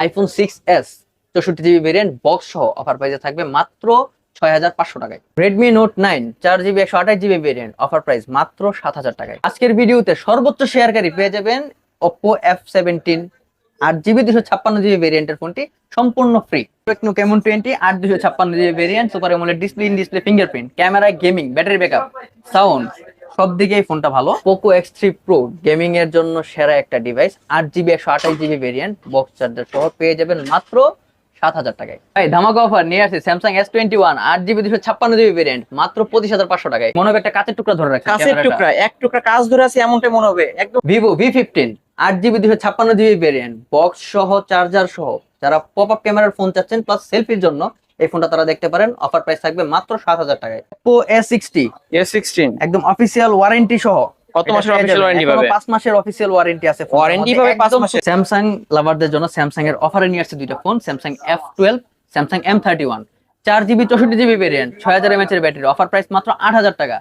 IPhone six S চৌষট্টি GB variant box সহ offer প্রাইসে থাকবে মাত্র ছয় হাজার পাঁচশো টাকায়। রেডমি নোট নাইন চার জিবি একশো আঠাশ জিবি ভেরিয়েন্ট অফার প্রাইস মাত্র সাত হাজার টাকায়। আজকের ভিডিওতে সর্বোচ্চ শেয়ারকারী পেয়ে যাবেন ওপো এফ সেভেন্টিন আট জিবি দুশো ছাপ্পান্ন জিবি ভেরিয়েন্টের ফোনটি সম্পূর্ণ ফ্রি টেকনো কেমন টোয়েন্টি আট দুশো ছাপ্পান্ন GB variant super AMOLED display in display fingerprint camera gaming battery backup sound সব দিকেই ফোনটা ভালো। Poco X three Pro gaming এর জন্য সেরা একটা ডিভাইস আট জিবি একশো আঠাশ জিবি ভেরিয়েন্ট বক্স চার্জার সহ পেয়ে যাবেন মাত্র সাত হাজার টাকায়। ভাই ধামাকা অফার নিয়ে আসছে স্যামসাং এস টোয়েন্টি ওয়ান আট জিবি দুশো ছাপ্পান্ন জিবি ভেরিয়েন্ট মাত্র পঁচিশ হাজার পাঁচশো টাকায়। মনে হবে একটা কাঁচের টুকরা ধরে রাখছে কাছের টুকরা এক টুকরা কাজ ধরে আছে এমনটা মনে হবে একদম। ভিভো ভি ফিফটিন আট জিবি দুশো ছাপ্পান্ন জিবি ভেরিয়েন্ট বক্স সহ চার্জার সহ যারা পপ আপ ক্যামেরার ফোন চাচ্ছেন প্লাস সেলফির জন্য এই ফোনটা তারা দেখতে পারেন। অফার প্রাইস থাকবে মাত্র সাত হাজার টাকায়। Oppo A sixty A sixteen একদম অফিসিয়াল ওয়ারেন্টি সহ। কত মাসের অফিসিয়াল ওয়ারেন্টি পাবে? পাঁচ মাসের অফিসিয়াল ওয়ারেন্টি আছে ওয়ারেন্টি পাবে পাঁচ মাসের? স্যামসাং লাভারদের জন্য স্যামসাং এর অফারে নিয়ে আসছে দুইটা phone Samsung F twelve Samsung M thirty one চার জিবি চৌষট্টি জিবি ভেরিয়েন্ট ছয় হাজার এমএচ এর ব্যাটারি অফার প্রাইস মাত্র আট হাজার টাকা।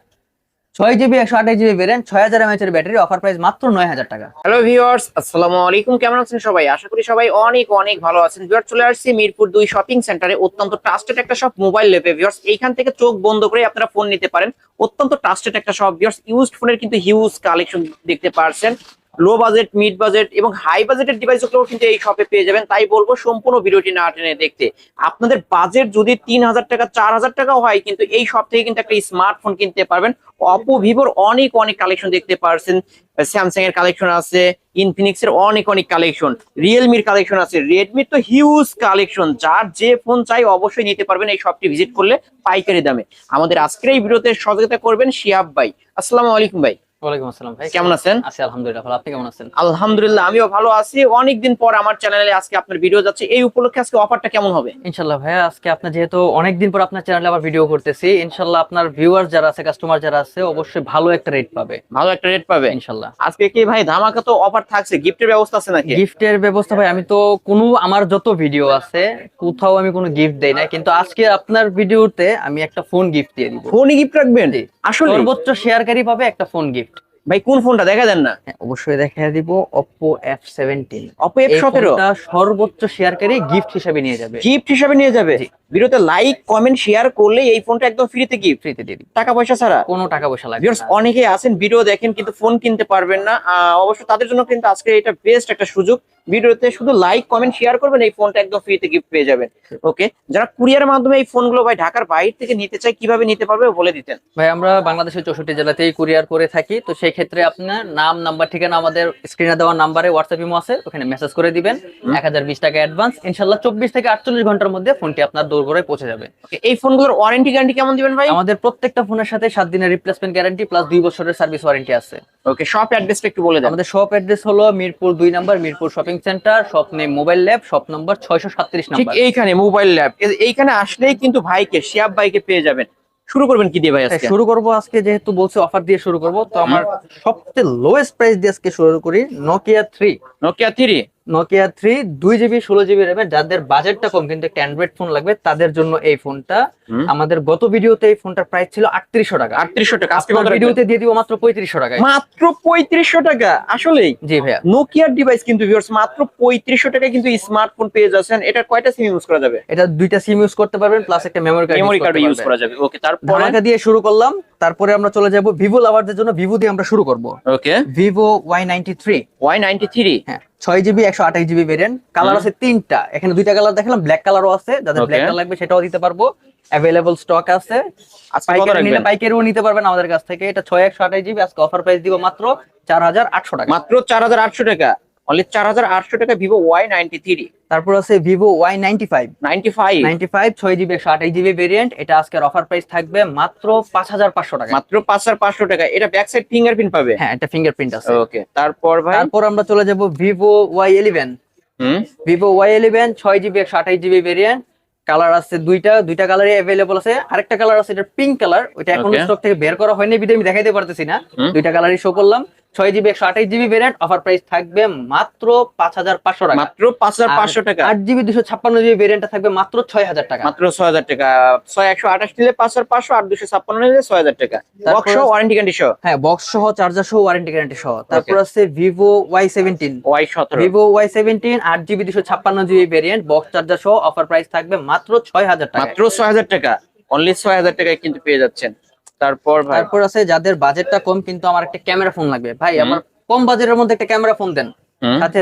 ছয় জিবি একশো আঠাশ জিবি ভেরিয়েন্ট ছয় হাজার এমএচের ব্যাটারি অফার প্রাইস মাত্র নয় হাজার টাকা। হ্যালো ভিউয়ার্স আসসালামু আলাইকুম। কেমন আছেন সবাই? আশা করি সবাই অনেক অনেক ভালো আছেন। ভিউয়ার চলে আসছি মিরপুর দুই শপিং সেন্টারে অত্যন্ত ট্রাস্টেড একটা শপ মোবাইল লেপে। ভিউয়ার্স এইখান থেকে চোখ বন্ধ করে আপনারা ফোন নিতে পারেন। অত্যন্ত ট্রাস্টেড একটা শপ ভিউয়ার্স ইউজড ফোনের কিন্তু হিউজ কালেকশন দেখতে পারছেন। লো বাজেট মিড বাজেট এবং হাই বাজেটের ডিভাইসগুলো কিন্তু এই শপে পেয়ে যাবেন। তাই বলব সম্পূর্ণ ভিডিওটি না টেনে দেখতে। আপনাদের বাজেট যদি তিন হাজার টাকা, চার হাজার টাকাও হয়, কিন্তু এই শপ থেকে কিন্তু একটা স্মার্টফোন কিনতে পারবেন। অপো ভিভোর অনেক অনেক কালেকশন দেখতে পারছেন। স্যামসাং এর কালেকশন আছে ইনফিনিক্স এর অনেক অনেক কালেকশন রিয়েলমির কালেকশন আছে রেডমির তো হিউজ কালেকশন যার যে ফোন চাই অবশ্যই নিতে পারবেন এই শপটি ভিজিট করলে পাইকারি দামে। আমাদের আজকের এই ভিডিওতে সহযোগিতা করবেন শিয়াব ভাই। আসসালামু আলাইকুম ভাই। ওয়ালাইকুম আসসালাম ভাই। কেমন আছেন? আছি আলহামদুলিল্লাহ ভালো। আপনি কেমন আছেন? আলহামদুলিল্লাহ আমিও ভালো আছি। অনেকদিন পর আমার চ্যানেলে আজকে আপনার ভিডিও যাচ্ছে। এই উপলক্ষে আজকে অফারটা কেমন হবে? ইনশাল্লাহ ভাইয়া আজকে আপনার যেহেতু অনেকদিন পর আপনার চ্যানেলে আবার ভিডিও করতেছি ইনশাল্লাহ আপনার ভিউয়ার যারা আছে কাস্টমার যারা আছে অবশ্যই ভালো একটা রেট পাবে। ভালো একটা রেট পাবে। ইনশাল্লাহ আজকে কি ভাই ধামাকা তো অফার থাকছে? গিফটের ব্যবস্থা আছে নাকি? গিফটের ব্যবস্থা ভাই আমি তো কোনো আমার যত ভিডিও আছে কোথাও আমি কোনো গিফট দেই না কিন্তু আজকে আপনার ভিডিওতে আমি একটা ফোন গিফট দিয়ে দিব। ফোনই গিফট রাখবেন? আসলে সর্বোচ্চ শেয়ারকারী পাবে একটা ফোন গিফট ভাই কোন ফোনটা? দেখা দেন না। অবশ্যই দেখা দিব Oppo F17 Oppo F17 এটা সর্বোচ্চ শেয়ারকারী গিফট হিসেবে নিয়ে যাবে। গিফট হিসেবে নিয়ে যাবে? ভিডিওতে লাইক কমেন্ট শেয়ার করলে এই ফোনটা একদম ফ্রিতে গিফট ফ্রিতে দিয়ে দিই টাকা পয়সা ছাড়া? কোনো টাকা পয়সা লাগবে ভিউয়ার্স অনেকেই অনেকে আছেন ভিডিও দেখেন কিন্তু ফোন কিনতে পারবেন না। অবশ্য তাদের জন্য কিন্তু আজকে এটা বেস্ট একটা সুযোগ। ভিডিওতে শুধু লাইক কমেন্ট শেয়ার করবেন এই ফোনটা একদম ফ্রিতে গিফট পেয়ে যাবেন। ওকে যারা কুরিয়ারের মাধ্যমে এই ফোনগুলো ভাই ঢাকার বাইরে থেকে নিতে চায় কীভাবে নিতে পারবে বলে দিতেন। ভাই আমরা বাংলাদেশের চৌষট্টি জেলাতেই কুরিয়ার করে থাকি তো সেই ক্ষেত্রে আপনার নাম নাম্বার ঠিকানা আমাদের স্ক্রিনে দেওয়া নাম্বারে হোয়াটসঅ্যাপ ইমো আছে ওখানে মেসেজ করে দিবেন। এক হাজার বিশ টাকা অ্যাডভান্স ইনশাল্লাহ চব্বিশ থেকে আটচল্লিশ ঘণ্টার মধ্যে ফোনটি আপনার দৌড়গড়ায় পৌঁছে যাবে। এই ফোনগুলোর ওয়ারেন্টি গ্যারান্টি কেমন দিবেন ভাই? আমাদের প্রত্যেকটা ফোনের সাথে সাত দিনের রিপ্লেসমেন্ট গ্যারান্টি প্লাস দুই বছরের সার্ভিস ওয়ারেন্টি আছে। ওকে শপ অ্যাড্রেসটা একটু বলে দেন। আমাদের শপ অ্যাড্রেস হলো মিরপুর দুই number Mirpur shopping centre shop name mobile lab shop number ছয়শো সাতত্রিশ ঠিক এইখানে মোবাইল ল্যাব এইখানে আসলেই কিন্তু ভাইকে শিয়াব ভাইকে পেয়ে যাবেন। শুরু করবেন কি দিয়ে ভাই আজকে? শুরু করব আজকে যেহেতু বলছে অফার দিয়ে শুরু করব তো আমার সবচেয়ে লোয়েস্ট প্রাইস দিয়ে আজকে শুরু করি Nokia three Nokia three Nokia three দুই জিবি ষোলো জিবি র্যামের যাদের বাজেটটা কম কিন্তু একটা অ্যান্ড্রয়েড ফোন লাগবে তাদের জন্য এই ফোনটা আমাদের গত ভিডিওতে এই ফোনটার প্রাইস ছিল আটত্রিশশো টাকা। আটত্রিশশো টাকা। আজকে ভিডিওতে দিয়ে দিব মাত্র পঁয়ত্রিশশো টাকা মাত্র পঁয়ত্রিশশো টাকা? আসলেই? জি ভাইয়া। নোকিয়ার ডিভাইস কিন্তু ভিউয়ার্স মাত্র পঁয়ত্রিশশো টাকা কিন্তু স্মার্টফোন পেয়ে যাচ্ছেন। এটা কয়টা সিম ইউজ করা যাবে? এটা দুইটা সিম ইউজ করতে পারবেন প্লাস একটা memory card memory card use করা যাবে। ওকে তারপরে? ধামাকা দিয়ে শুরু করলাম। তারপরে আমরা চলে যাব ভিভো লাভারদের জন্য। ভিভো দিয়ে আমরা শুরু করব। Okay Vivo Y ninety three Y ninety three হ্যাঁ। ছয় জিবি একশো আঠাশ জিবি ভেরিয়েন্ট কালার আছে তিনটা। এখানে দুইটা কালার দেখলাম ব্ল্যাক কালারও আছে। যাদের ব্ল্যাক কালার লাগবে সেটাও দিতে পারব। অ্যাভেলেবল স্টক আছে। রাখবেন? পাইকারিও নিতে পারবেন আমাদের কাছ থেকে। এটা ছয় একশো আঠাশ জিবি আজকে অফার প্রাইস দিব মাত্র চার হাজার আটশো টাকা। মাত্র চার হাজার আটশো টাকা। অনলি চার হাজার আটশো টাকা ভিভো ওয়াই নাইনটি থ্রি তারপর আছে Vivo Y ninety five ninety five ninety five ছয় জিবি একশো আঠাশ জিবি ভেরিয়েন্ট এটা আজকের অফার প্রাইস থাকবে মাত্র পাঁচ হাজার পাঁচশো টাকা। মাত্র পাঁচ হাজার পাঁচশো টাকা। এটা ব্যাক সাইড ফিঙ্গারপ্রিন্ট পাবে? হ্যাঁ এটা ফিঙ্গারপ্রিন্ট আছে। ওকে তারপর ভাই? তারপর আমরা চলে যাব Vivo Y eleven Vivo Y eleven ছয় জিবি একশো আঠাশ জিবি ভেরিয়েন্ট কালার আছে দুইটা দুইটা কালারই অ্যাভেলেবল আছে। আরেকটা কালার আছে এটা পিঙ্ক কালার ওইটা এখন. স্টক থেকে বের করা হয়নি বিধে আমি দেখাইতে পারতেছি না। দুইটা কালারই শো করলাম। ছয় জিবি একশো আঠাশ জিবি ভেরিয়েন্ট অফার প্রাইস থাকবে মাত্র পাঁচ হাজার পাঁচশো টাকা। মাত্র পাঁচ হাজার পাঁচশো টাকা। আট জিবি দুশো ছাপ্পান্ন জিবি ভেরিয়েন্টটা থাকবে মাত্র ছয় হাজার টাকা। মাত্র ছয় হাজার টাকা। ছয় একশো আঠাশ নিলে পাঁচ হাজার পাঁচশো আট দুশো ছাপ্পান্ন নিলে ছয় হাজার টাকা। বক্স ওয়ারেন্টি গ্যারান্টি সহ। হ্যাঁ বক্স সহ চার্জার সহ ওয়ারেন্টি গ্যারান্টি সহ। তারপর আছে ভিভো ওয়াই সেভেন্টিন ওয়াই সতেরো। ভিভো ওয়াই সেভেন্টিন আট জিবি দুশো ছাপ্পান্ন জিবি ভেরিয়েন্ট বক্স চার্জার সহ অফার প্রাইস থাকবে মাত্র ছয় হাজার টাকা। মাত্র ছয় হাজার টাকা। অনলি ছয় হাজার টাকায় কিন্তু পেয়ে যাচ্ছেন। তারপর ভাই তারপর আছে যাদের বাজেটটা কম কিন্তু আমার একটা ক্যামেরা ফোন লাগবে। ভাই আমার কম বাজেটের মধ্যে একটা ক্যামেরা ফোন দেন। সাথে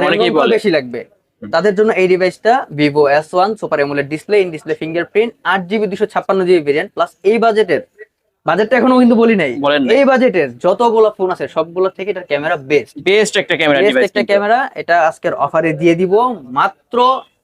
বেশি লাগবে। তাদের জন্য এই ডিভাইসটা Vivo S one super AMOLED display in display fingerprint আট জিবি দুশো ছাপ্পান্ন জিবি ভেরিয়েন্ট প্লাস এই বাজেটের বাজেটটা এখনও কিন্তু বলি নাই। এই বাজেটের যতগুলো ফোন আছে সবগুলো থেকে এটা ক্যামেরা বেস্ট বেস্ট একটা ক্যামেরা একটা ক্যামেরা এটা আজকের অফারে দিয়ে দিব মাত্র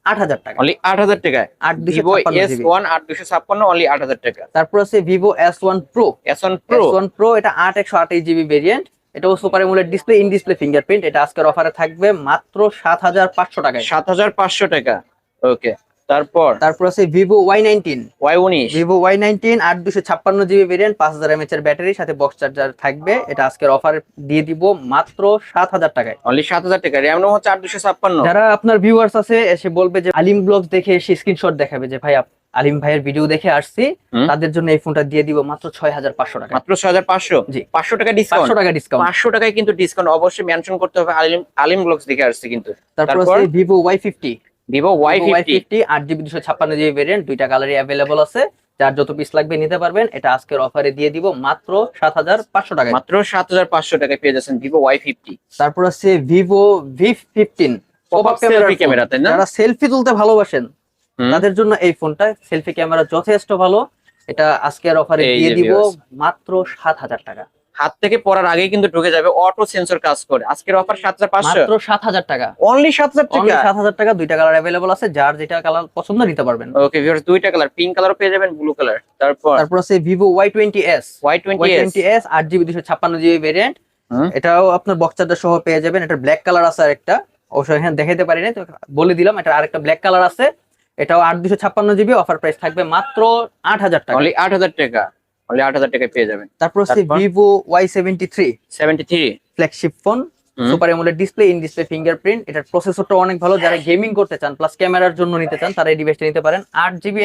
আট হাজার টাকা। অনলি আট হাজার টাকায়। আট ভিভো এস ওয়ান আট দুশো ছাপ্পান্ন অনলি আট হাজার টাকা। তারপর আছে Vivo S one Pro S one Pro one Pro এটা আট একশো আঠাশ জিবি ভেরিয়েন্ট এটাও super AMOLED display in display fingerprint এটা আজকের অফারে থাকবে মাত্র সাত হাজার পাঁচশো টাকায়। সাত হাজার পাঁচশো টাকা। ওকে তারপর? তারপর আছে ভিভো ওয়াই নাইনটিন ওয়াই উনিশ ভিভো ওয়াই নাইনটিন আট দুশো ছাপ্পান্ন জিবি ভেরিয়েন্ট পাঁচ হাজার এমএচ এর ব্যাটারি সাথে বক্স চার্জার থাকবে। এটা আজকের অফার দিয়ে দিব মাত্র সাত হাজার টাকায়। অনলি সাত হাজার টাকা র্যাম রোম হচ্ছে আট দুশো ছাপ্পান্ন। যারা আপনার ভিউয়ার্স আছে এসে বলবে যে আলিম ব্লগস দেখে এসে স্ক্রিনশট দেখাবে যে ভাই আলিম ভাইয়ের ভিডিও দেখে আসছি। তাদের জন্য এই ফোনটা দিয়ে দিব মাত্র ছয় হাজার পাঁচশো টাকা। মাত্র ছয় হাজার পাঁচশো? জি। পাঁচশো টাকা পাঁচশো ডিসকাউন্ট টাকা ডিসকাউন্ট পাঁচশো টাকায় কিন্তু ডিসকাউন্ট অবশ্যই মেনশন করতে হবে আলিম আলিম ব্লগস দেখে আসছে কিন্তু। তারপর Vivo Y fifty Vivo Y fifty আট জিবি দুশো ছাপ্পান্ন জিবি ভেরিয়েন্ট দুইটা কালারই অ্যাভেলেবল আছে। যার যত পিস লাগবে নিতে পারবেন এটা আজকের অফারে দিয়ে দিব মাত্র সাত হাজার পাঁচশো টাকায়। মাত্র সাত হাজার পাঁচশো টাকায় পেয়ে যাচ্ছেন ভিভো ওয়াই ফিফটি তারপর আছে ভিভো ভি ফিফটিন Pop-up তাই না? যারা সেলফি তুলতে ভালোবাসেন তাদের জন্য এই ফোনটা সেলফি ক্যামেরা যথেষ্ট ভালো। এটা আজকের অফারে দিয়ে দিব মাত্র সাত হাজার টাকা। হাত থেকে পড়ার আগেই কিন্তু ঢুকে যাবে অটো সেন্সর কাজ করে। আজকের অফার সাত হাজার পাঁচশো। মাত্র সাত হাজার টাকা। অনলি সাত হাজার টাকা। সাত হাজার টাকা দুইটা কালার অ্যাভেলেবল আছে যার যেটা কালার পছন্দ নিতে পারবেন। ওকে ভিউয়ার্স দুইটা কালার পিঙ্ক কালারও পেয়ে যাবেন ব্লু কালার তারপর? তারপর আছে Vivo Y twenty S Y twenty S আট জিবি দুশো ছাপ্পান্ন জিবি ভেরিয়েন্ট এটাও আপনার বক্স চার্জার সহ পেয়ে যাবেন। এটা ব্ল্যাক কালার আছে আর একটা অবশ্যই এখানে দেখাতে পারি না তো বলে দিলাম এটা আরেকটা ব্ল্যাক কালার আছে। এটাও আট দুশো ছাপ্পান্ন জিবি অফার প্রাইস থাকবে মাত্র আট হাজার টাকা। আট হাজার টাকা। অনলি আট হাজার টাকায় পেয়ে যাবেন। তারপর হচ্ছে three seventy three flagship phone super AMOLED display in display fingerprint এটার প্রসেসরটা অনেক ভালো। যারা গেমিং করতে চান প্লাস ক্যামেরার জন্য নিতে চান তারা এই ডিভাইসটা নিতে পারেন। আট জিবি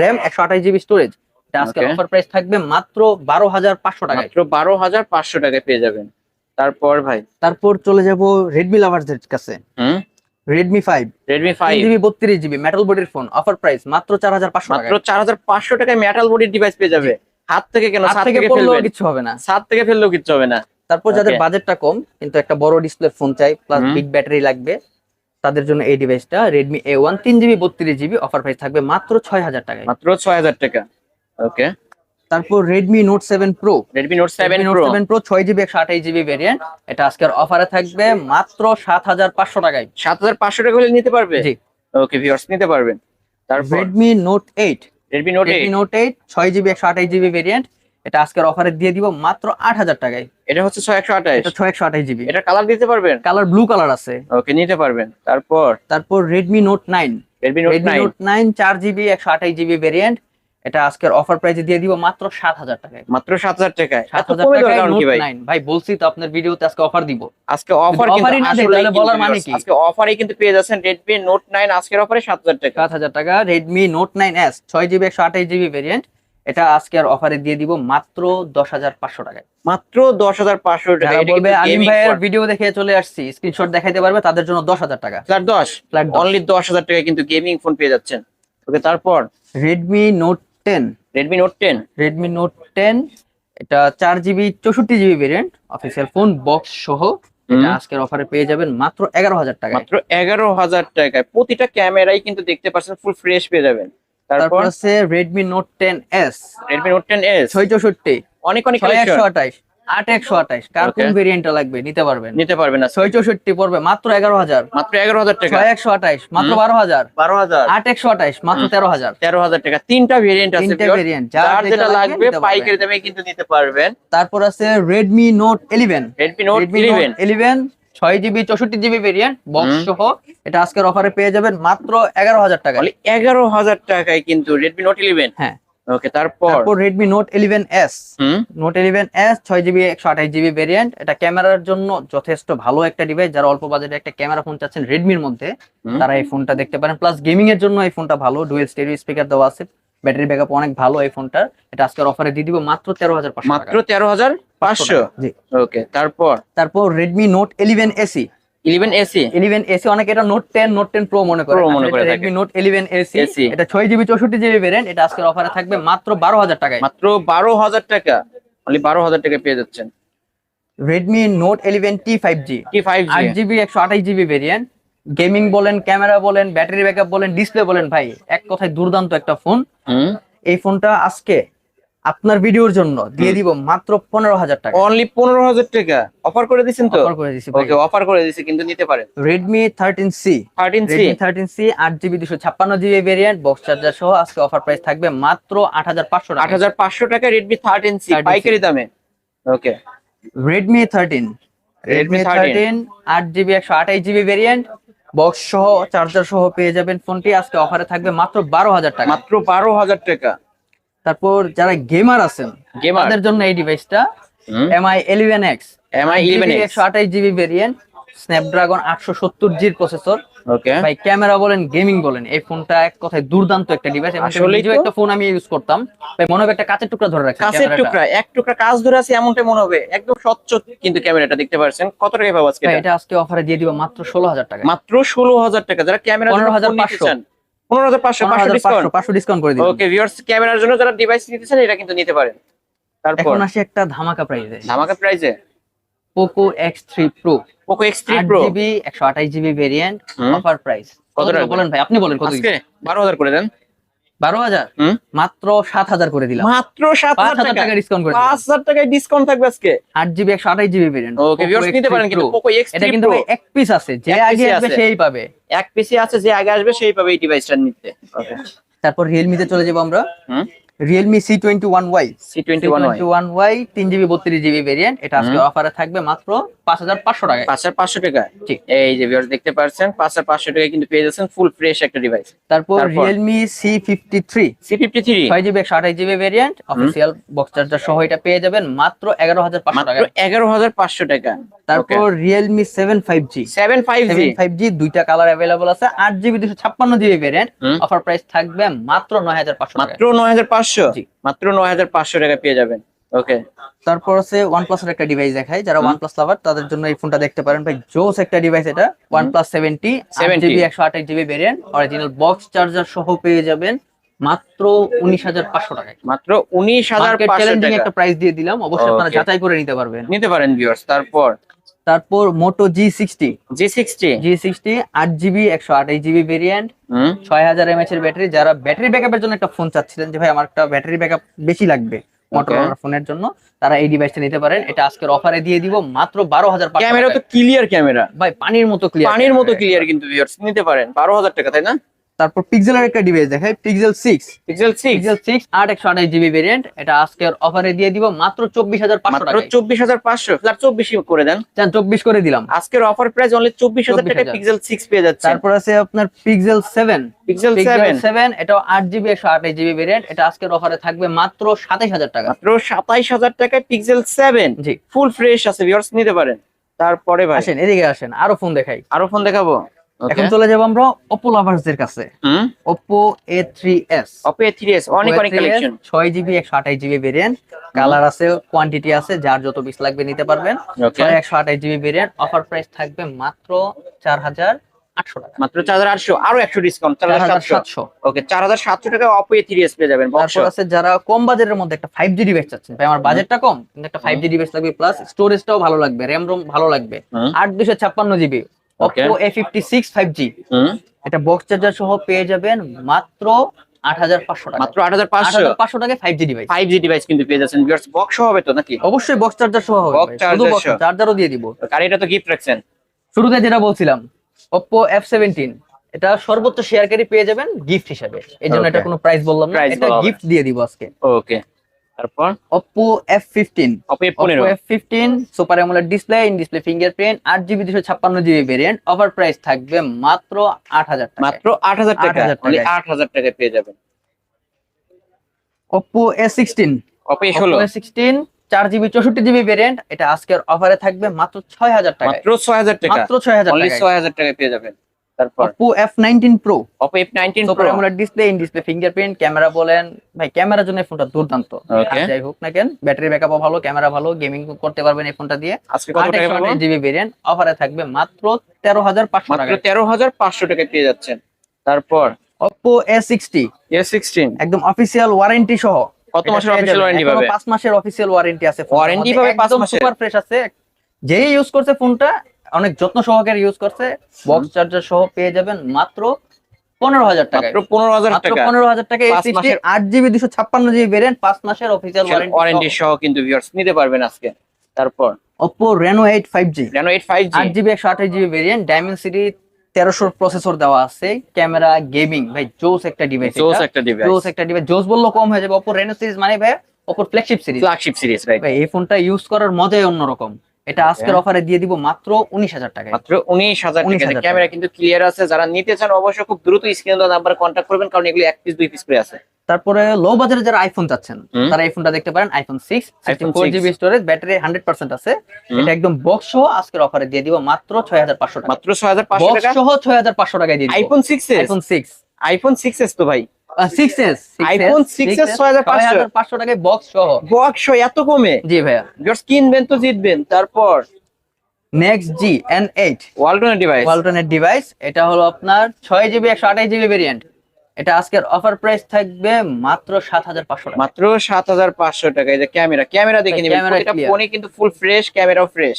র্যাম একশো আঠাশ জিবি স্টোরেজ এটা আজকে অফার প্রাইস থাকবে মাত্র বারো হাজার পাঁচশো টাকায়। মাত্র বারো হাজার পাঁচশো টাকায় পেয়ে যাবেন। তারপর ভাই? তারপর চলে যাব রেডমি লাভারদের কাছে। হুম? Redmi five Redmi five GB বত্রিশ জিবি মেটাল বডির ফোন অফার প্রাইস মাত্র চার হাজার পাঁচশো মাত্র টাকা চার হাজার পাঁচশো টাকায় মেটাল বডির ডিভাইস পেয়ে যাবে। হাত থেকে কেন হাত থেকে ফেলবেন কিছু হবে না। ছাদ থেকে ফেললেও কিচ্ছু হবে না। তারপর যাদের বাজেটটা কম কিন্তু একটা বড় ডিসপ্লে ফোন চাই প্লাস বিগ ব্যাটারি লাগবে তাদের জন্য এই ডিভাইসটা রেডমি এ ওয়ান তিন জিবি বত্রিশ জিবি অফার প্রাইস থাকবে মাত্র ছয় হাজার টাকায়। মাত্র ছয় হাজার টাকা। ওকে তারপর Redmi Note seven Pro Redmi Note seven Note seven Pro ছয় জিবি একশো আঠাশ জিবি ভেরিয়েন্ট এটা আজকের অফারে থাকবে মাত্র সাত হাজার পাঁচশো টাকায়। সাত হাজার পাঁচশো টাকা হলে নিতে পারবে? জি। ওকে ভিউয়ার্স নিতে পারবেন। তারপর? Redmi Note eight Redmi Note Redmi Note eight ছয় জিবি একশো আঠাশ জিবি ভেরিয়েন্ট এটা আজকের অফারে দিয়ে দিব মাত্র আট হাজার টাকায়। এটা হচ্ছে ছয় একশো আঠাশ। এটা ছয় একশো আঠাশ জিবি এটা কালার দিতে পারবেন? কালার ব্লু কালার আছে। ওকে নিতে পারবেন। তারপর? তারপর Redmi Note nine Redmi Note Redmi nine Note nine চার জিবি একশো আঠাশ জিবি ভেরিয়েন্ট এটা আজকের অফার প্রাইসে দিয়ে দিব মাত্র সাত হাজার টাকায়। মাত্র সাত হাজার টাকায়? সাত হাজার টাকায় ভাই? বলছি তো আপনার ভিডিওতে আজকে অফার দিব। আজকে অফার কিন্তু বলার মানে কি? আজকে অফারে কিন্তু পেয়ে যাচ্ছেন রেডমি নোট নাইন আজকের অফারে সাত হাজার টাকা। সাত হাজার টাকা রেডমি নোট নাইন এস ছয় জিবি একশো আঠাশ জিবি ভেরিয়েন্ট এটা আজকের অফারে দিয়ে দিব মাত্র দশ হাজার পাঁচশো টাকায়। মাত্র দশ হাজার পাঁচশো টাকা। বলবে আলিম ভাইয়ের ভিডিও দেখে চলে আসছি স্ক্রিনশট দেখাইতে পারবে তাদের জন্য দশ হাজার টাকা। ফ্ল্যাট দশ? ফ্ল্যাট অনলি দশ হাজার টাকায় কিন্তু গেমিং ফোন পেয়ে যাচ্ছেন। ওকে তারপর? Redmi Note ten Redmi Note ten Redmi Note ten এটা চার জিবি চৌষট্টি GB variant official phone box সহ। এটা আজকের অফারে পেয়ে যাবেন মাত্র এগারো হাজার টাকা মাত্র এগারো হাজার টাকায়। প্রতিটা ক্যামেরাই কিন্তু দেখতে পাচ্ছেন ফুল ফ্রেশ পেয়ে যাবেন। তারপর? আছে Redmi Note ten S Redmi Note ten S ছয় চৌষট্টি। অনেক অনেক ছয় একশো আঠাশ। আট একশো আঠাশ। কার কোন. ভেরিয়েন্টটা লাগবে? নিতে পারবেন। নিতে পারবেন না ছয় চৌষট্টি পড়বে মাত্র এগারো হাজার। মাত্র এগারো হাজার টাকা। ছয় একশো আঠাশ মাত্র বারো হাজার। বারো হাজার। আট একশো আঠাশ মাত্র তেরো হাজার। তেরো হাজার টাকা। তিনটা ভেরিয়েন্ট আছে তিনটে ভেরিয়েন্ট যার যেটা লাগবে পাইকারি দামে কিন্তু নিতে পারবেন। তারপর আছে Redmi Note eleven Redmi Note eleven eleven ছয় জিবি চৌষট্টি জিবি ভেরিয়েন্ট বক্স সহ। এটা আজকের অফারে পেয়ে যাবেন মাত্র এগারো হাজার টাকা এগারো হাজার টাকায় কিন্তু রেডমি নোট ইলেভেন হ্যাঁ। ওকে তারপর? তারপর Redmi Note 11s Note 11s 6GB 128GB variant এটা ক্যামেরার জন্য যথেষ্ট ভালো একটা ডিভাইস যারা অল্প বাজেটে একটা ক্যামেরা ফোন চাচ্ছেন Redmi এর মধ্যে তারা এই ফোনটা দেখতে পারেন। প্লাস গেমিং এর জন্য এই ফোনটা ভালো। ডুয়েল স্টেরিও স্পিকার দেওয়া আছে। ব্যাটারি ব্যাকআপ অনেক ভালো এই ফোনটার এটা আজকের অফারে দিয়ে দিব মাত্র 13500 মাত্র 13500 জি। ওকে তারপর? তারপর Redmi Note 11se SE 11 SE এটা নোট নোট প্রো মনে করে। মনে এসি এটা এটা থাকবে মাত্র 12000 টাকায়। মাত্র 12000 টাকা। টাকায় পেয়ে যাচ্ছেন। গেমিং বলেন ক্যামেরা বলেন ব্যাটারি ব্যাকআপ বলেন ডিসপ্লে বলেন ভাই এক কথায় দুর্দান্ত একটা ফোন এই ফোনটা আজকে আপনার ভিডিওর জন্য দিয়ে দিব মাত্র পনেরো হাজার টাকা। অনলি পনেরো হাজার টাকা। অফার করে দিচ্ছেন তো? অফার করে দিছি ওকে অফার করে দিছি কিন্তু নিতে পারেন। Redmi thirteen C thirteen C thirteen C আট জিবি দুশো ছাপ্পান্ন জিবি ভেরিয়েন্ট বক্স চার্জার সহ আজকে অফার প্রাইস থাকবে মাত্র আট হাজার পাঁচশো আট টাকা হাজার পাঁচশো টাকা রেডমি থার্টিন সি 13C পাইকারি দামে। ওকে Redmi thirteen Redmi Redmi 13 thirteen আট জিবি একশো আঠাশ জিবি ভেরিয়েন্ট বক্স সহ চার্জার সহ পেয়ে যাবেন ফোনটি। আজকে অফারে থাকবে মাত্র বারো হাজার টাকা। মাত্র বারো হাজার টাকা। তারপর যারা গেমার আছেন গেমার তাদের জন্য এই ডিভাইসটা Mi eleven X Mi eleven একশো আঠাশ জিবি ভেরিয়েন্ট স্ন্যাপড্রাগন আটশো সত্তর জির প্রসেসর ওকে ভাই ক্যামেরা বলেন গেমিং বলেন এই ফোনটা এক কথায় দুর্দান্ত একটা ডিভাইস নিজেও একটা ফোন আমি ইউজ করতাম। ভাই মনে হবে একটা কাঁচের টুকরা ধরে রাখছে কাছের টুকরা এক টুকরা কাজ ধরে আছে এমনটা মনে হবে। একদম স্বচ্ছ কিন্তু ক্যামেরাটা দেখতে পাচ্ছেন। কত টাকা পাবো আজকে এটা? আজকে অফারে দিয়ে দিব মাত্র ষোলো হাজার টাকা মাত্র ষোলো হাজার টাকা। যারা ক্যামেরা 15,500 পনেরো হাজার পাঁচশো। ডিসকাউন্ট পাঁচশো ডিসকাউন্ট করে ওকে ভিউয়ার্স ক্যামেরার জন্য যারা ডিভাইস নিতে চান এটা কিন্তু নিতে পারেন। তারপর? এখন আসি একটা ধামাকা প্রাইসে ধামাকা প্রাইসে Poco X three Pro Poco X three Pro GB একশো আঠাশ জিবি ভেরিয়েন্ট। অফার প্রাইস কত? বলেন ভাই আপনি বলেন কত বারো হাজার করে দেন। বারো হাজার। মাত্র সাত হাজার করে দিলাম। মাত্র সাত হাজার টাকা। ডিসকাউন্ট করে পাঁচ হাজার টাকায় ডিসকাউন্ট থাকবে আজকে? আট জিবি একশো আঠাশ জিবি ভেরিয়েন্ট ওকে নিতে পারেন কিন্তু পোকো এক্স এটা কিন্তু এক পিস আছে যে আগে আসবে আছে। সেই পাবে। এক পিসি আছে যে আগে আসবে সেই পাবে এই ডিভাইসটা নিতে। তারপর রিয়েলমিতে চলে যাব আমরা। Realme C twenty one Y C twenty one one Y তিন জিবি বত্রিশ জিবি ভেরিয়েন্ট এটা আজকে অফারে থাকবে মাত্র পাঁচ হাজার পাঁচশো টাকায়। পাঁচ হাজার পাঁচশো টাকা। জি। এই যে ভিউয়ার্স দেখতে পাচ্ছেন পাঁচ হাজার পাঁচশো টাকা কিন্তু পেয়ে যাচ্ছেন ফুল ফ্রেশ একটা ডিভাইস তারপর তারপর? Realme C fifty three C fifty three ছয় জিবি একশো আঠাশ GB variant official box charger সহ এটা পেয়ে যাবেন মাত্র এগারো হাজার পাঁচশো টাকায়। এগারো হাজার পাঁচশো টাকা। তারপর Realme seven five G seven five seven five G দুইটা কালার অ্যাভেলেবল আছে। আট জিবি দুশো ছাপ্পান্ন জিবি ভেরিয়েন্ট অফার প্রাইস থাকবে মাত্র নয় হাজার পাঁচশো টাকা মাত্র নয় হাজার পাঁচশো জি। মাত্র নয় হাজার পাঁচশো টাকা পেয়ে যাবেন। ওকে। তারপর আছে OnePlus এর একটা ডিভাইস দেখাই। যারা। OnePlus লাভার তাদের জন্য এই ফোনটা দেখতে পারেন। ভাই জোস একটা ডিভাইস এটা। OnePlus 70 70 জিবি একশো আঠাশ GB variant original box charger সহ পেয়ে যাবেন মাত্র উনিশ হাজার পাঁচশো টাকায়। মাত্র উনিশ হাজার মার্কেট পাঁচশো চ্যালেঞ্জিং একটা প্রাইস দিয়ে দিলাম। অবশ্যই আপনারা যাচাই করে নিতে পারবেন। নিতে পারেন ভিউয়ার্স তারপর তারপর Moto G sixty G sixty G sixty আট জিবি একশো আঠাশ জিবি ভেরিয়েন্ট ছয় হাজার এমএচ এর ব্যাটারি যারা ব্যাটারি ব্যাকআপের জন্য একটা ফোন চাচ্ছিলেন যে ভাই আমার একটা ব্যাটারি ব্যাকআপ বেশি লাগবে মোটরোলা ফোনের জন্য তারা এই ডিভাইসটা নিতে পারেন। এটা আজকের অফারে দিয়ে দিব মাত্র বারো হাজার ক্যামেরা তো ক্লিয়ার ক্যামেরা ভাই পানির মতো ক্লিয়ার পানির মতো ক্লিয়ার কিন্তু নিতে পারেন। বারো হাজার টাকা তাই না? তারপর পিক্সেলের একটা ডিভাইস দেখাই Pixel six Pixel six Pixel six আট একশো আঠাশ জিবি ভেরিয়েন্ট এটা আজকের অফারে দিয়ে দিব মাত্র চব্বিশ হাজার পাঁচশো মাত্র টাকা চব্বিশ হাজার পাঁচশো। আর চব্বিশ করে দেন। চান চব্বিশ করে দিলাম। আজকের অফার প্রাইস অনলি চব্বিশ হাজার টাকা 24,000 পিক্সেল সিক্স পেয়ে যাচ্ছে তারপর আছে আপনার Pixel seven Pixel seven seven এটা আট জিবি একশো আঠাশ জিবি ভেরিয়েন্ট এটা আজকের অফারে থাকবে মাত্র সাতাইশ হাজার টাকা। মাত্র সাতাইশ হাজার টাকায় Pixel seven G. Full fresh আছে ভিউয়ার্স নিতে পারেন। তারপরে ভাই। আসেন এদিকে আসেন আরও ফোন দেখাই। আরও ফোন দেখাবো। এখন চলে যাব আমরা ওপো লাভার্সদের কাছে। হুম? Oppo A three S Oppo three S অনেক অনেক কালেকশন ছয় জিবি একশো আঠাশ জিবি ভেরিয়েন্ট কালার আছে কোয়ান্টিটি আছে যার যত পিস লাগবে নিতে পারবেন। ওকে ছয় একশো আঠাশ জিবি ভেরিয়েন্ট অফার প্রাইস থাকবে মাত্র চার হাজার আটশো টাকা। মাত্র চার হাজার আটশো আরও একশো ডিসকাউন্ট চার চার হাজার হাজার সাতশো। ওকে চার হাজার সাতশো টাকা অপো এ থ্রি এস পেয়ে যাবেন তারপর আছে যারা কম বাজেটের মধ্যে একটা ফাইভ জি ডিভাইস চাচ্ছেন। ভাই আমার বাজেটটা কম কিন্তু একটা ফাইভ জি ডিভাইস লাগবে প্লাস স্টোরেজটাও ভালো লাগবে র্যাম রোম ভালো লাগবে। আট দুশো ছাপ্পান্ন জিবি জি হুম এটা বক্স চার্জার সহ পেয়ে যাবেন মাত্র আট হাজার পাঁচশো টাকা। মাত্র আট হাজার পাঁচশো। পাঁচশো টাকায় five G device five G device কিন্তু পেয়ে যাচ্ছেন বক্স হবে তো নাকি? অবশ্যই বক্স চার্জার সহ হবে। চার্জারও দিয়ে দিব। আর এটা তো গিফট রাখছেন। শুরুতে যেটা বলছিলাম Oppo F17 এটা সর্বোচ্চ শেয়ারকারী পেয়ে যাবেন গিফট হিসেবে। এই জন্য. এটা কোনো প্রাইস বললাম না। Price এটা গিফট দিয়ে দিব আজকে। ওকে তারপর? Oppo F15 অপো এ পনেরো Oppo F15 super AMOLED display in display fingerprint আট জিবি ভেরিয়েন্ট অফার প্রাইস থাকবে মাত্র আট হাজার টাকা মাত্র আট হাজার টাকা। 8,000 টাকায়। টাকা পেয়ে যাবেন। ষোলো। সিক্সটিন চার জিবি চৌষট্টি জিবি ভেরিয়েন্ট এটা আজকের অফারে থাকবে মাত্র ছয় হাজার টাকা মাত্র ছয় হাজার টাকা। মাত্র ছয় হাজার অনলি টাকা ছয় হাজার টাকায় পেয়ে যাবেন। তারপর? Super display in display fingerprint camera বলেন। ভাই ক্যামেরার জন্য ফোনটা দুর্দান্ত। যাই হোক না কেন ব্যাটারি ব্যাকআপও ভালো ক্যামেরা ভালো গেমিং করতে পারবেন এই ফোনটা দিয়ে। আজকে কত টাকা জিবি ভেরিয়েন্ট অফারে থাকবে মাত্র মাত্র টাকায়। পেয়ে যাচ্ছেন। তারপর? একদম ওয়ারেন্টি সহ। কত মাসের ওয়ারেন্টি পাবে? পাঁচ মাসের অফিসিয়াল ওয়ারেন্টি আছে Warranty পাবে পাঁচ মাসের? সুপার ফ্রেশ আছে। যেই ইউজ করছে ফোনটা অনেক যত্ন সহকারে ইউজ করছে বক্স চার্জার সহ পেয়ে যাবেন মাত্র পনেরো হাজার টাকা পনেরো হাজার টাকা। পনেরো হাজার টাকা আট জিবি দুশো ছাপ্পান্ন জিবি ভেরিয়েন্ট পাঁচ মাসের অফিসিয়াল ওয়ারেন্টি ওয়ারেন্টি সহ। কিন্তু ভিউয়ার্স নিতে পারবেন আজকে। তারপর? Oppo Reno eight five G Reno eight five G আট জিবি একশো আঠাশ জিবি ভেরিয়েন্ট প্রসেসর দেওয়া আছে। ক্যামেরা গেমিং ভাই জোস একটা ডিভাইস জোস একটা ডিভাইস জোস একটা ডিভাইস জোস বললেও কম হয়ে যাবে। ওপো রেনো সিরিজ মানে ভাই ওপোর ফ্ল্যাগশিপ সিরিজ ফ্ল্যাগশিপ সিরিজ ভাই এই ফোনটা ইউজ করার মজাই অন্যরকম। এটা আজকের অফারে দিয়ে দিব মাত্র উনিশ হাজার টাকায়। মাত্র উনিশ হাজার 19,000 টাকা টাকা। ক্যামেরা কিন্তু ক্লিয়ার আছে। যারা নিতে চান অবশ্যই খুব দ্রুত স্ক্রিনে নাম্বার কন্ট্যাক্ট করবেন কারণ এগুলো এক পিস দুই পিস করে আছে। তারপরে লো বাজারে যারা আইফোন চাচ্ছেন তারা এই ফোনটা দেখতে পারেন iPhone six four GB storage battery hundred percent আছে। এটা একদম বক্স সহ আজকের অফারে দিয়ে দিব মাত্র ছয় হাজার পাঁচশো টাকা মাত্র ছয় হাজার পাঁচশো টাকা? সহ ছয় হাজার পাঁচশো টাকায় দিয়ে iPhone six iPhone six iPhone six S তো ভাই। সিক্স এস iPhone 6s 6500 পাঁচশো। টাকায় বক্স সহ। বক্স এত কমে? জি ভাইয়া। জাস্ট কিনবেন তো জিতবেন। তারপর? নেক্সট জি এন এইট ওয়ালটনের ডিভাইস ওয়ালটনের ডিভাইস এটা হলো আপনার ছয় জিবি একশো আঠাশ জিবি ভেরিয়েন্ট এটা আজকের অফার প্রাইস থাকবে মাত্র সাত হাজার পাঁচশো টাকা। মাত্র সাত হাজার পাঁচশো টাকা। এই যে ক্যামেরা ক্যামেরা দেখে নিবেন। প্রতিটা ফোনে কিন্তু ফুল ফ্রেশ ক্যামেরাও fresh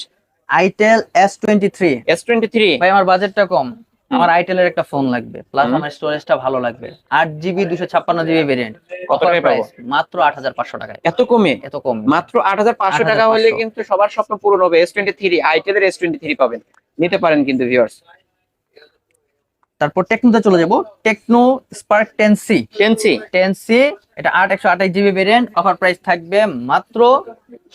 itel S twenty three S twenty three ভাই আমার বাজেটটা কম। আমার আইটেল এর একটা ফোন লাগবে প্লাস। আমার স্টোরেজটা ভালো লাগবে। আট জিবি দুশো ছাপ্পান্ন জিবি ভেরিয়েন্ট কত প্রাইস মাত্র আট হাজার পাঁচশো টাকা এত কমে? এত কম। মাত্র আট হাজার পাঁচশো টাকা হলে কিন্তু সবার স্বপ্ন পূরণ হবে এস টোয়েন্টি থ্রি আইটেলের এস টোয়েন্টি থ্রি পাবেন। নিতে পারেন কিন্তু ভিউয়ার্স তারপর টেকনোতে চলে যাব। Tecno Spark ten C ten C? এটা আট একশো আঠাশ জিবি ভেরিয়েন্ট অফার প্রাইস থাকবে মাত্র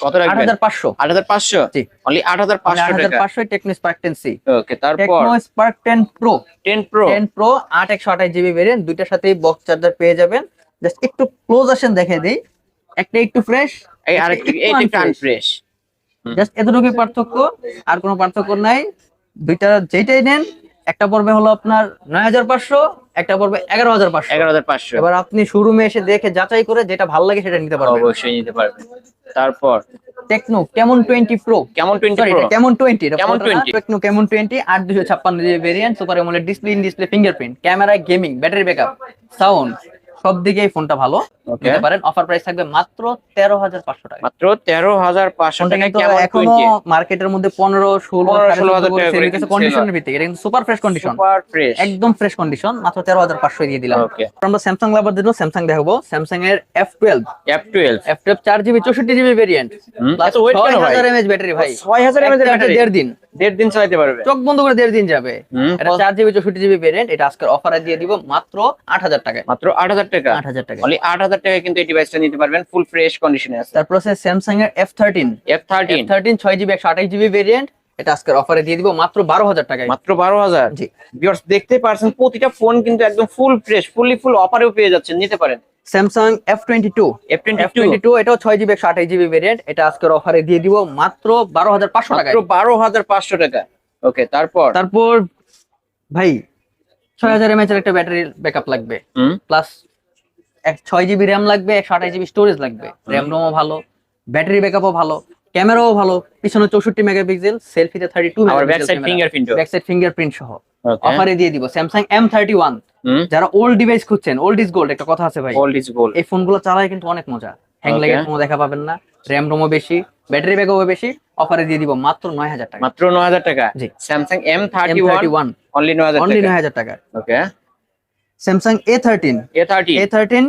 কত আট হাজার পাঁচশো। আট হাজার পাঁচশো। অনলি আট হাজার আট পাঁচশো হাজার টাকা। পাঁচশো Tecno Spark ten C. Okay তারপর? Tecno Spark ten Pro. Ten Pro? Ten Pro আট একশো আঠাশ জিবি ভেরিয়েন্ট দুইটার সাথেই বক্স চার্জার পেয়ে যাবেন। জাস্ট একটু ক্লোজ আসেন দেখে দিই। একটা একটু ফ্রেশ এই আরেকটু এইট একটু আনফ্রেশ জাস্ট এতটুকুই পার্থক্য আর কোনো পার্থক্য নাই। দুইটা যেটাই নেন একটা পর্বে হলো আপনার নয় হাজার পাঁচশো একটা পর্বে এগারো হাজার পাঁচশো। এগারো হাজার পাঁচশো। এবার আপনি শোরুমে এসে দেখে যাচাই করে যেটা ভালো লাগে সেটা নিতে পারবেন। অবশ্যই নিতে পারবেন। তারপর? Tecno Camon twenty Pro? Camon twenty Camon twenty? Camon twenty? Tecno Camon twenty? আট দুশো ছাপ্পান্ন variant super AMOLED display in display fingerprint camera gaming battery backup sound সব দিকে এই ফোনটা ভালো। নিতে পারেন। অফার প্রাইস থাকবে মাত্র তেরো হাজার পাঁচশো টাকা। মাত্র তেরো হাজার পাঁচশো টাকা এখনও মার্কেটের মধ্যে পনেরো ষোলো 15, 16,000 টাকা করে কিন্তু কন্ডিশনের ভিত্তিক এটা কিন্তু super fresh condition super fresh একদম ফ্রেশ কন্ডিশন মাত্র তেরো হাজার পাঁচশো দিয়ে দিলাম। আমরা স্যামসাং লাভার জন্য স্যামসাং দেখাবো। স্যামসাং এর F twelve F twelve F twelve চার জিবি চৌষট্টি জিবি ভেরিয়েন্ট কেন হাজার এমএচ ব্যাটারি ভাই। ছয় হাজার এমএচ ব্যাটারি দেড় দিন। দেড় দিন চালাতে পারবে। চোখ বন্ধ করে দেড় দিন যাবে। এটা চার জিবি চৌষট্টি জিবি ভেরিয়েন্ট এটা আজকের অফারে দিয়ে দিব মাত্র আট হাজার টাকায়। মাত্র আট হাজার টাকা? আট হাজার টাকা অনলি আট হাজার টাকা কিন্তু এই ডিভাইসটা নিতে পারবেন ফুল ফ্রেশ কন্ডিশনে আছে। তারপর আছে স্যামসাং এর F thirteen F thirteen thirteen ছয় জিবি একশো আঠাশ জিবি ভেরিয়েন্ট এটা আজকের অফারে দিয়ে দিব মাত্র বারো হাজার টাকায়। মাত্র বারো হাজার? জি। ভিউয়ার্স দেখতে পারছেন প্রতিটা ফোন কিন্তু একদম ফুল ফ্রেশ ফুললি ফুল অফারেও পেয়ে যাচ্ছেন নিতে পারেন। Samsung F twenty two F twenty two এটাও ছয় জিবি একশো আঠাশ জিবি ভেরিয়েন্ট এটা আজকের অফারে দিয়ে দিব মাত্র বারো হাজার পাঁচশো মাত্র বারো হাজার পাঁচশো টাকা। ওকে তারপর? তারপর ভাই ছয় হাজার এমএচ এর একটা ব্যাটারি ব্যাকআপ লাগবে। প্লাস এক ছয় জিবি র্যাম লাগবে একশো আঠাশ জিবি স্টোরেজ লাগবে। র্যাম রোমও ভালো ব্যাটারি ব্যাকআপও ভালো ক্যামেরাও ভালো পিছনে চৌষট্টি মেগাপিক্সেল সেলফিতে থার্টি টু আবার back side fingerprint back side fingerprint সহ। অফারে দিয়ে দিব স্যামসাং এম থার্টি ওয়ান যারা ওল্ড ডিভাইস খুঁজছেন ওল্ড ইজ গোল্ড একটা কথা আছে ভাই। ওল্ড ইজ গোল্ড এই ফোনগুলো চালায় কিন্তু অনেক মজা। হ্যাং. লাগে কোনো দেখা পাবেন না র্যাম রোমও বেশি ব্যাটারি ব্যাকআপও বেশি অফারে দিয়ে দিব মাত্র নয় হাজার টাকা। মাত্র নয় হাজার টাকা? জি। Samsung M M thirty thirty one only নয় হাজার অনলি টাকা। নয় হাজার টাকা। Okay Samsung A thirteen A thirty A thirteen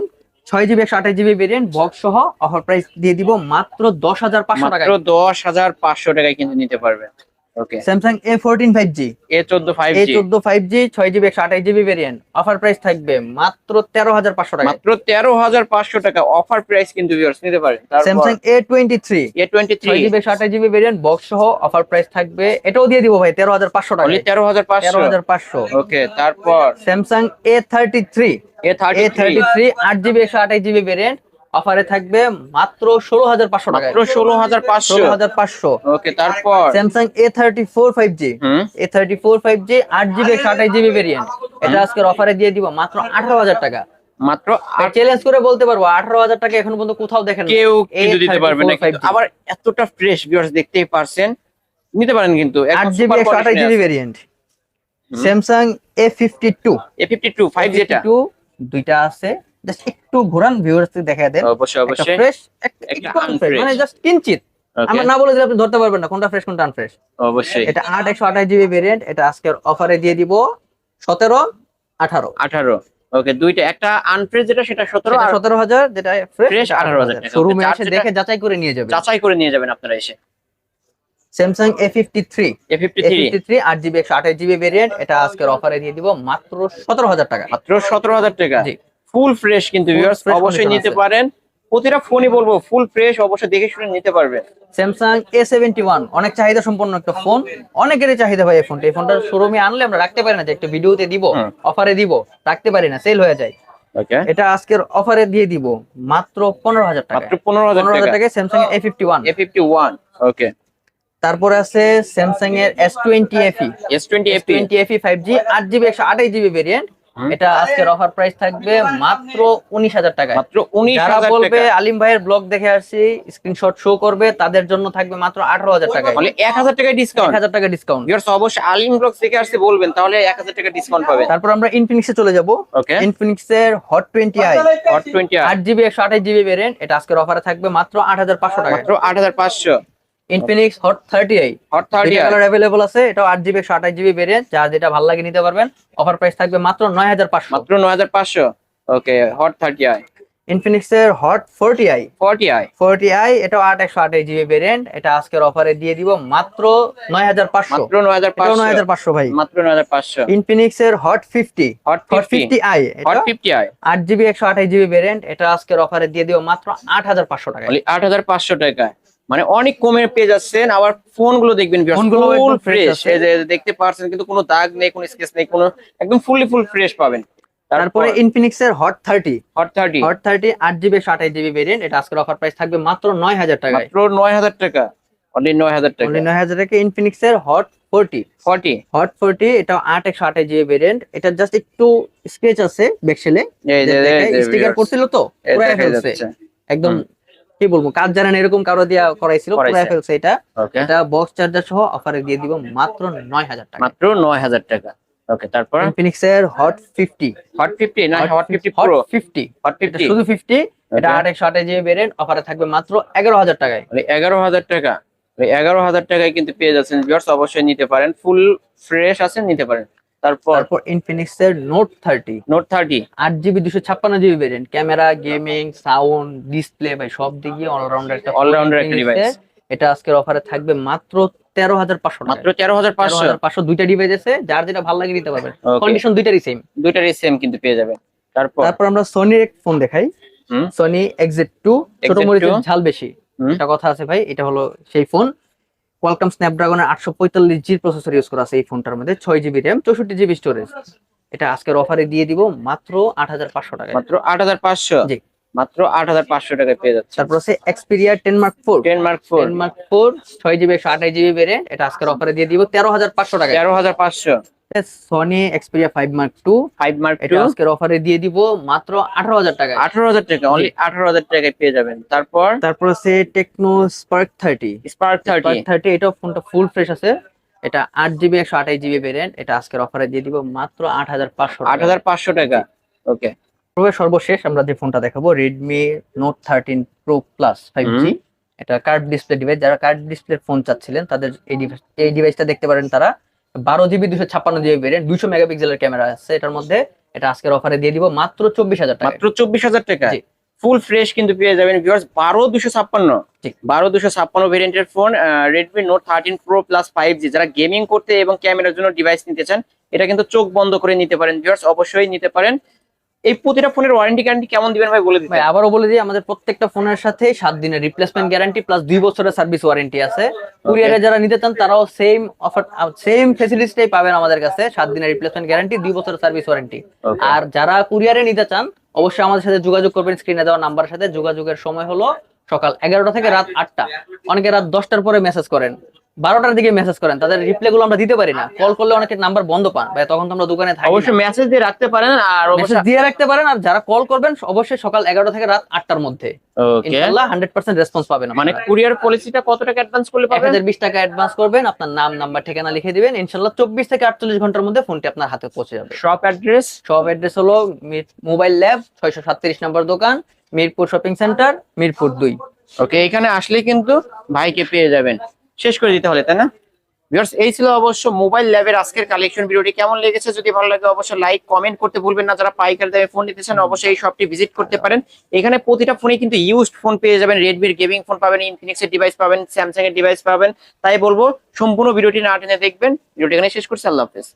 ছয় জিবি একশো আঠাশ জিবি ভেরিয়েন্ট বক্স সহ অফার প্রাইস দিয়ে দিব মাত্র দশ হাজার পাঁচশো টাকা মাত্র দশ হাজার পাঁচশো টাকায় কিন্তু নিতে পারবেন। Okay Samsung A fourteen five G A চোদ্দ ফাইভ এ চোদ্দ ফাইভ জি ছয় জিবি একশো আঠাশ জিবি ভেরিয়েন্ট অফার প্রাইস থাকবে মাত্র তেরো হাজার পাঁচশো টাকা মাত্র তেরো হাজার পাঁচশো টাকা। অফার প্রাইস কিন্তু ভিউয়ার্স নিতে পারেন। তারপর Samsung A twenty three A twenty three GB একশো আঠাশ জিবি ভেরিয়েন্ট বক্স সহ অফার প্রাইস থাকবে। এটাও দিয়ে দিব ভাই তেরো হাজার পাঁচশো টাকা তেরো হাজার পাঁচশো। হাজার পাঁচশো। ওকে তারপর? Samsung A thirty three A thirty three আট জিবি একশো আঠাশ জিবি ভেরিয়েন্ট অফারে থাকবে মাত্র ষোলো হাজার পাঁচশো টাকা ষোলো হাজার পাঁচশো। ষোলো হাজার পাঁচশো। ওকে তারপর? Samsung A thirty four five G A thirty four five G আট জিবি আঠাশ জিবি ভেরিয়েন্ট এটা আজকের অফারে দিয়ে দিব মাত্র আঠারো হাজার টাকা। মাত্র চ্যালেঞ্জ করে বলতে পারব আঠারো হাজার টাকা এখন পর্যন্ত কোথাও দেখেন কেউ কিন্তু দিতে পারবে না 34 5G কিন্তু। আবার এতটা ফ্রেশ ভিউয়ার্স দেখতেই পারছেন। নিতে পারেন কিন্তু আট জিবি একশো আঠাশ GB variant Samsung A fifty two A fifty two. Five যেটা টু দুইটা আছে। জাস্ট একটু ঘোরান ভিউয়ার্স দেখা দেন। অবশ্যই অবশ্যই। ফ্রেশ একটা fresh, মানে জাস্ট কিঞ্চিত। আমরা না বলে দিলে আপনি ধরতে পারবেন না কোনটা ফ্রেশ কোনটা আনফ্রেশ অবশ্যই। এটা আট একশো আঠাশ জিবি ভেরিয়েন্ট এটা আজকের অফারে দিয়ে দিব সতেরো আঠারো। আঠারো। ওকে দুইটা একটা আনফ্রেশ যেটা সেটা সতেরো আর সতেরো হাজার যেটা ফ্রেশ Fresh 18,000 টাকা। শোরুমে এসে দেখে যাচাই করে নিয়ে যাবে যাচাই করে নিয়ে যাবেন আপনারা এসে। Samsung A fifty three A fifty A three fifty three আট জিবি একশো আঠাশ জিবি ভেরিয়েন্ট এটা আজকের অফারে দিয়ে দিব মাত্র সতেরো হাজার টাকা। মাত্র সতেরো হাজার টাকা। জি। ফুল ফ্রেশ কিন্তু ভিউয়ার্স অবশ্যই নিতে পারেন। প্রতিটা ফোনই বলব ফুল ফ্রেশ অবশ্যই দেখে শুনে নিতে পারবেন স্যামসাং এ সেভেন্টি ওয়ান অনেক চাহিদা সম্পন্ন একটা ফোন অনেকেরই চাহিদা ভাই এই ফোনটা এই ফোনটা শোরুমে আনলে আমরা রাখতে পারি না যে একটা ভিডিওতে দিব অফারে দিব রাখতে পারি না সেল হয়ে যায়। ওকে এটা আজকের অফারে দিয়ে দিব মাত্র পনেরো হাজার টাকা। মাত্র পনেরো হাজার টাকা। Samsung A fifty one A fifty one okay তারপরে আছে স্যামসাং এর S twenty FE S twenty FE twenty FE five G আট জিবি একশো আঠাশ জিবি ভেরিয়েন্ট। এটা আজকের অফার প্রাইস থাকবে মাত্র উনিশ হাজার টাকায়। মাত্র উনিশ যারা বলবে আলিম ভাইয়ের ব্লগ দেখে আসছি স্ক্রিনশট শো করবে তাদের জন্য থাকবে মাত্র আঠারো হাজার টাকায়। তাহলে এক হাজার টাকা এক ডিসকাউন্ট হাজার টাকা ডিসকাউন্ট অবশ্যই আলিম ব্লগস থেকে আসছে বলবেন তাহলে এক হাজার টাকা ডিসকাউন্ট পাবেন তারপর আমরা ইনফিনিক্সে চলে যাব। ওকে ইনফিনিক্স এর Hot twenty I Hot twenty আট জিবি একশো আঠাশ জিবি ভেরিয়েন্ট এটা আজকের অফারে থাকবে মাত্র আট হাজার পাঁচশো টাকা মাত্র আট হাজার পাঁচশো। Infinix Hot thirty I Hot thirty colour available আছে এটাও আট জিবি একশো আঠাশ জিবি ভেরিয়েন্ট যার যেটা ভালো লাগে নিতে পারবেন অফার প্রাইস থাকবে মাত্র নয় হাজার পাঁচশো। মাত্র নয় হাজার পাঁচশো। Okay Hot thirty I Infinix এর Hot forty I forty I forty I এটাও আট একশো আঠাশ জিবি ভেরিয়েন্ট এটা আজকের অফারে দিয়ে দিব মাত্র নয় হাজার পাঁচশো। মাত্র নয় হাজার এটাও নয় হাজার পাঁচশো পাঁচশো ভাই। মাত্র নয় হাজার পাঁচশো। ইনফিনিক্স এর Hot fifty Hot I Hot fifty I আট জিবি একশো আঠাশ জিবি ভেরিয়েন্ট এটা আজকের অফারে দিয়ে দিব মাত্র আট হাজার পাঁচশো টাকা আট হাজার পাঁচশো টাকা মানে অনেক কমে পেয়ে যাচ্ছেন আবার ফোনগুলো দেখবেন ফুল ফ্রেশ দেখতে পাচ্ছেন কিন্তু কোনো দাগ নেই কোনো স্কেচ নেই কোনো একদম ফুললি ফুল ফ্রেশ পাবেন। তারপরে ইনফিনিক্স এর Hot thirty Hot thirty Hot thirty আট জিবি আঠাশ জিবি ভেরিয়েন্ট এটা আজকের অফার প্রাইস থাকবে মাত্র নয় হাজার টাকা মাত্র নয় হাজার টাকা। অনলি নয় হাজার টাকা। নয় হাজার টাকা ইনফিনিক্স এর Hot forty forty Hot forty এটা আট একশো জিবি ভেরিয়েন্ট এটা জাস্ট একটু আছে বেক্সেলে স্টিকার করছিল তো একদম। কি বলব কাজ জানেন এরকম কারও দিয়া করাইছিল পুরাই ফেলছে এটা এটা বক্স চার্জার সহ অফারে দিয়ে দিব মাত্র নয় হাজার টাকা। মাত্র নয় হাজার টাকা। ওকে তারপর? ইনফিনিক্স এর হট ফিফটি হট ফিফটি না Hot fifty Pro fifty Hot এটা ফিফটি শুধু ফিফটি এটা Okay. আট একশো আঠাশ জিবি ভেরিয়েন্ট অফারে থাকবে মাত্র এগারো হাজার টাকায়। এগারো হাজার টাকা। ওই এগারো হাজার টাকায় কিন্তু পেয়ে যাচ্ছেন ভিউয়ার্স অবশ্যই নিতে পারেন। ফুল ফ্রেশ আছেন নিতে পারেন। তারপর? তারপর ইনফিনিক্স এর নোট থার্টি নোট থার্টি আট জিবি দুশো ছাপ্পান্ন GB variant camera gaming sound display ভাই সব দিকে অলরাউন্ডার একটা All-rounder একটা। এর। এটা আজকের অফারে থাকবে মাত্র তেরো হাজার পাঁচশো মাত্র তেরো হাজার পাঁচশো। পাঁচশো দুইটা ডিভাইস আছে যার যেটা ভালো লাগে নিতে পারবেন. কন্ডিশন দুইটারই সেম দুইটারই সেম কিন্তু পেয়ে যাবেন। তারপর? তারপর আমরা সোনির এক ফোন দেখাই। সনি এক্সিট টু ছোট মরিচের ঝাল বেশি। এটা কথা আছে ভাই এটা হলো সেই ফোন কোয়ালকম স্ন্যাপড্রাগনের আটশো পঁয়তাল্লিশ জি প্রসেসর ইউজ করা আছে এই ফোনটার মধ্যে ছয় জিবি র্যাম চৌষট্টি জিবি স্টোরেজ এটা আজকের অফারে দিয়ে দিব মাত্র আট হাজার পাঁচশো টাকা মাত্র আট হাজার পাঁচশো? জি। মাত্র আট হাজার পাঁচশো টাকায় পেয়ে যাচ্ছে তারপর আছে Xperia ten Mark four ten Mark four ten Mark four ছয় জিবি একশো আঠাশ জিবি বেড়ে এটা আজকের অফারে দিয়ে দিব তেরো হাজার পাঁচশো টাকা তেরো হাজার পাঁচশো। Sony Xperia five Mark two five Mark এটা আজকের অফারে দিয়ে দিব মাত্র আঠারো হাজার টাকা আঠারো হাজার টাকা অনলি টাকায় পেয়ে যাবেন। তারপর? তারপর আছে টেকনো স্পার্ক এটা ফোনটা ফুল ফ্রেশ আছে। এটা ভেরিয়েন্ট এটা আজকের অফারে দিয়ে দিব মাত্র আট হাজার পাঁচশো আট হাজার পাঁচশো টাকা। ওকে তবে সর্বশেষ আমরা যে ফোনটা দেখাবো Redmi Note thirteen Pro Plus five G এটা কার্ড ডিসপ্লে ডিভাইস যারা কার্ড ডিসপ্লে ফোন চাচ্ছিলেন তাদের এই ডিভাইস এই ডিভাইসটা দেখতে পারেন তারা। বারো জিবি দুশো ছাপ্পান্ন জিবি ভেরিয়েন্ট দুশো মেগাপিক্সেলের ক্যামেরা আছে। এটার মধ্যে এটা আজকের অফারে দিয়ে দিব মাত্র চব্বিশ হাজার টাকা মাত্র চব্বিশ হাজার টাকা ফুল ফ্রেশ কিন্তু পেয়ে যাবেন ভিউয়ার্স বারো দুশো ছাপ্পান্ন। বারো দুশো ছাপ্পান্ন ভেরিয়েন্টের phone Redmi Note thirteen Pro Plus five G যারা গেমিং করতে এবং ক্যামেরার জন্য ডিভাইস নিতে চান এটা কিন্তু চোখ বন্ধ করে নিতে পারেন ভিউয়ার্স অবশ্যই নিতে পারেন। এই প্রতিটা ফোনের ওয়ারেন্টি গ্যারান্টি কেমন দিবেন ভাই বলে দিতে? ভাই আবারও বলে দিই আমাদের প্রত্যেকটা ফোনের সাথে সাত দিনের রিপ্লেসমেন্ট গ্যারান্টি প্লাস দুই বছরের সার্ভিস ওয়ারেন্টি আছে। কুরিয়ারে যারা নিতে চান তারাও সেম অফার সেম ফেসিলিটিটাই পাবেন আমাদের কাছে সাত দিনের রিপ্লেসমেন্ট গ্যারান্টি দুই বছরের সার্ভিস ওয়ারেন্টি আর যারা কুরিয়ারে নিতে চান অবশ্যই আমাদের সাথে যোগাযোগ করবেন স্ক্রিনে দেওয়া নাম্বারের সাথে। যোগাযোগের সময় হলো সকাল এগারোটা থেকে রাত আটটা। অনেকে রাত দশটার পরে মেসেজ করেন। বারোটার দিকে মেসেজ করেন তাদের রিপ্লাই গুলো আমরা দিতে পারি না। কল করলে অনেকের নাম্বার বন্ধ পান। ভাই তখন তো আমরা দোকানে থাকি অবশ্যই মেসেজ দিয়ে রাখতে পারেন আর মেসেজ অবশ্যই দিয়ে রাখতে পারেন আর যারা কল করবেন অবশ্যই সকাল এগারোটা থেকে রাত আটটার মধ্যে। হান্ড্রেড পার্সেন্ট রেসপন্স পাবেন মানে কুরিয়ার পলিসিটা কত টাকা অ্যাডভান্স করলে পাবেন? হাজার বিশ টাকা অ্যাডভান্স করবেন আপনার নাম নাম্বার ঠিকানা লিখে দিবেন। ইনশাল্লাহ চব্বিশ থেকে আটচল্লিশ ঘণ্টার মধ্যে ফোনটি আপনার হাতে পৌঁছে যাবে। শপ অ্যাড্রেস সব অ্যাড্রেস হলো মোবাইল ল্যাব ছয়শো সাতত্রিশ নম্বর দোকান মিরপুর শপিং সেন্টার মিরপুর দুই। ওকে এখানে আসলে কিন্তু ভাইকে পেয়ে যাবেন। শেষ করে দিতে হলে, তাই না? ভিউয়ার্স, এই ছিল অবশ্য মোবাইল ল্যাবের আজকের কালেকশন ভিডিওটি। কেমন লেগেছে যদি ভালো লাগে অবশ্যই লাইক কমেন্ট করতে ভুলবেন না। যারা পাইকারি দামে ফোন নিতে চান, অবশ্যই এই শপটি ভিজিট করতে পারেন। এখানে প্রতিটা ফোনে কিন্তু ইউজড ফোন পেয়ে যাবেন। রেডমির গেমিং ফোন পাবেন ইনফিনিক্সের ডিভাইস পাবেন স্যামসাং এর ডিভাইস পাবেন। তাই বলব, সম্পূর্ণ ভিডিওটি না টেনে দেখবেন। ভিডিওটি এখানে শেষ করছি। আল্লাহ হাফেজ।